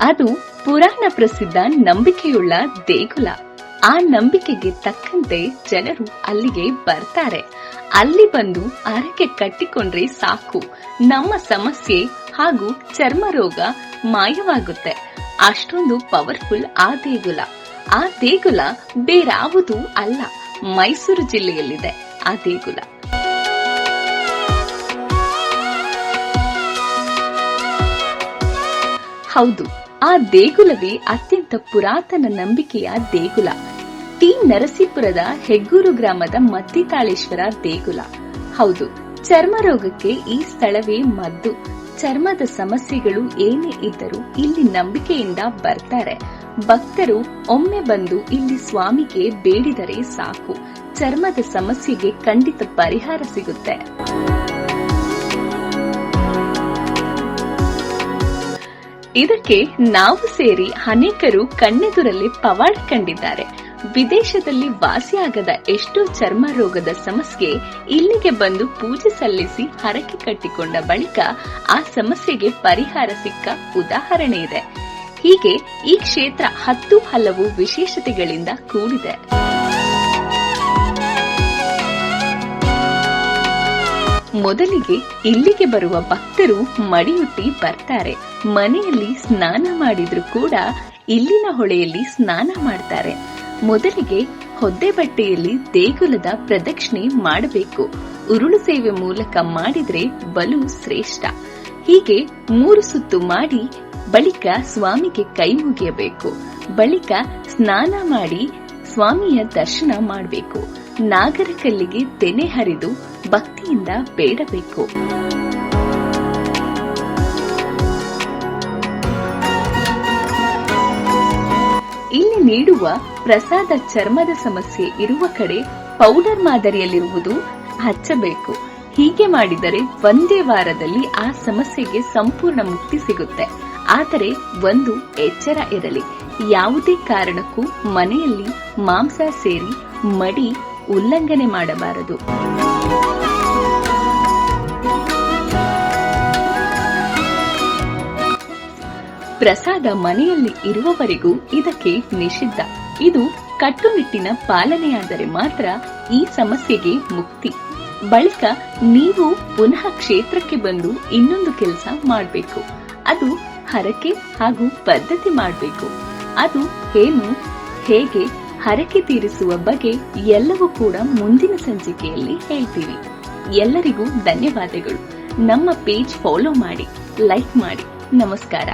ಅದು ಪುರಾಣ ಪ್ರಸಿದ್ಧ ನಂಬಿಕೆಯುಳ್ಳ ದೇಗುಲ. ಆ ನಂಬಿಕೆಗೆ ತಕ್ಕಂತೆ ಜನರು ಅಲ್ಲಿಗೆ ಬರ್ತಾರೆ. ಅಲ್ಲಿ ಬಂದು ಅರಕೆ ಕಟ್ಟಿಕೊಂಡ್ರೆ ಸಾಕು. ನಮ್ಮ ಸಮಸ್ಯೆ ಹಾಗೂ ಚರ್ಮ ರೋಗ ಮಾಯವಾಗುತ್ತೆ. ಅಷ್ಟೊಂದು ಪವರ್ಫುಲ್ ಆ ದೇಗುಲ. ಆ ದೇಗುಲ ಬೇರಾವುದೂ ಅಲ್ಲ, ಮೈಸೂರು ಜಿಲ್ಲೆಯಲ್ಲಿದೆ ಆ ದೇಗುಲ. ಹೌದು ಆ ದೇಗುಲವೇ ಅತ್ಯಂತ ಪುರಾತನ ನಂಬಿಕೆಯ ದೇಗುಲ. ಟಿ. ನರಸೀಪುರದ ಹೆಗ್ಗೂರು ಗ್ರಾಮದ ಮತ್ತಿತಾಳೇಶ್ವರ ದೇಗುಲ. ಹೌದು ಚರ್ಮ ರೋಗಕ್ಕೆ ಈ ಸ್ಥಳವೇ ಮದ್ದು. ಚರ್ಮದ ಸಮಸ್ಯೆಗಳು ಏನೇ ಇದ್ದರೂ ಇಲ್ಲಿ ನಂಬಿಕೆಯಿಂದ ಬರ್ತಾರೆ. ಭಕ್ತರು ಒಮ್ಮೆ ಬಂದು ಇಲ್ಲಿ ಸ್ವಾಮಿಗೆ ಬೇಡಿದರೆ ಸಾಕು. ಚರ್ಮದ ಸಮಸ್ಯೆಗೆ ಖಂಡಿತ ಪರಿಹಾರ ಸಿಗುತ್ತೆ. ಇದಕ್ಕೆ ನಾವು ಸೇರಿ ಅನೇಕರು ಕಣ್ಣೆದುರಲ್ಲಿ ಪವಾಡ ಕಂಡಿದ್ದಾರೆ. ವಿದೇಶದಲ್ಲಿ ವಾಸಿಯಾಗದ ಎಷ್ಟೋ ಚರ್ಮ ರೋಗದ ಸಮಸ್ಯೆ ಇಲ್ಲಿಗೆ ಬಂದು ಪೂಜೆ ಸಲ್ಲಿಸಿ ಹರಕೆ ಕಟ್ಟಿಕೊಂಡ ಬಳಿಕ ಆ ಸಮಸ್ಯೆಗೆ ಪರಿಹಾರ ಸಿಕ್ಕ ಉದಾಹರಣೆ ಇದೆ. ಹೀಗೆ ಈ ಕ್ಷೇತ್ರ ಹತ್ತು ಹಲವು ವಿಶೇಷತೆಗಳಿಂದ ಕೂಡಿದೆ. ಮೊದಲಿಗೆ ಇಲ್ಲಿಗೆ ಬರುವ ಭಕ್ತರು ಮಡಿಯುಟ್ಟಿ ಬರ್ತಾರೆ. ಮನೆಯಲ್ಲಿ ಸ್ನಾನ ಮಾಡಿದ್ರು ಕೂಡ ಇಲ್ಲಿನ ಹೊಳೆಯಲ್ಲಿ ಸ್ನಾನ ಮಾಡ್ತಾರೆ. ಮೊದಲಿಗೆ ಹೊದ್ದೆ ಬಟ್ಟೆಯಲ್ಲಿ ದೇಗುಲದ ಪ್ರದಕ್ಷಿಣೆ ಮಾಡಬೇಕು. ಉರುಳು ಸೇವೆ ಮೂಲಕ ಮಾಡಿದ್ರೆ ಬಲು ಶ್ರೇಷ್ಠ. ಹೀಗೆ ಮೂರು ಸುತ್ತು ಮಾಡಿ ಬಳಿಕ ಸ್ವಾಮಿಗೆ ಕೈ ಮುಗಿಯಬೇಕು. ಬಳಿಕ ಸ್ನಾನ ಮಾಡಿ ಸ್ವಾಮಿಯ ದರ್ಶನ ಮಾಡಬೇಕು. ನಾಗರ ಕಲ್ಲಿಗೆ ತೆನೆ ಹರಿದು ಭಕ್ತಿಯಿಂದ ಬೇಡಬೇಕು. ಇಲ್ಲಿ ನೀಡುವ ಪ್ರಸಾದ ಚರ್ಮದ ಸಮಸ್ಯೆ ಇರುವ ಕಡೆ ಪೌಡರ್ ಮಾದರಿಯಲ್ಲಿರುವುದು ಹಚ್ಚಬೇಕು. ಹೀಗೆ ಮಾಡಿದರೆ ಒಂದೇ ವಾರದಲ್ಲಿ ಆ ಸಮಸ್ಯೆಗೆ ಸಂಪೂರ್ಣ ಮುಕ್ತಿ ಸಿಗುತ್ತೆ. ಆದರೆ ಒಂದು ಎಚ್ಚರ ಇರಲಿ. ಯಾವುದೇ ಕಾರಣಕ್ಕೂ ಮನೆಯಲ್ಲಿ ಮಾಂಸ ಸೇರಿ ಮಡಿ ಉಲ್ಲಂಘನೆ ಮಾಡಬಾರದು. ಪ್ರಸಾದ ಮನೆಯಲ್ಲಿ ಇರುವವರೆಗೂ ಇದಕ್ಕೆ ನಿಷಿದ್ಧ. ಇದು ಕಟ್ಟುನಿಟ್ಟಿನ ಪಾಲನೆಯಾದರೆ ಮಾತ್ರ ಈ ಸಮಸ್ಯೆಗೆ ಮುಕ್ತಿ. ಬಳಿಕ ನೀವು ಪುನಃ ಕ್ಷೇತ್ರಕ್ಕೆ ಬಂದು ಇನ್ನೊಂದು ಕೆಲಸ ಮಾಡಬೇಕು. ಅದು ಹರಕೆ ಹಾಗೂ ಪದ್ಧತಿ ಮಾಡಬೇಕು. ಅದು ಏನು, ಹೇಗೆ ಹರಕೆ ತೀರಿಸುವ ಬಗ್ಗೆ ಎಲ್ಲವೂ ಕೂಡ ಮುಂದಿನ ಸಂಚಿಕೆಯಲ್ಲಿ ಹೇಳ್ತೀವಿ. ಎಲ್ಲರಿಗೂ ಧನ್ಯವಾದಗಳು. ನಮ್ಮ ಪೇಜ್ ಫಾಲೋ ಮಾಡಿ, ಲೈಕ್ ಮಾಡಿ. ನಮಸ್ಕಾರ.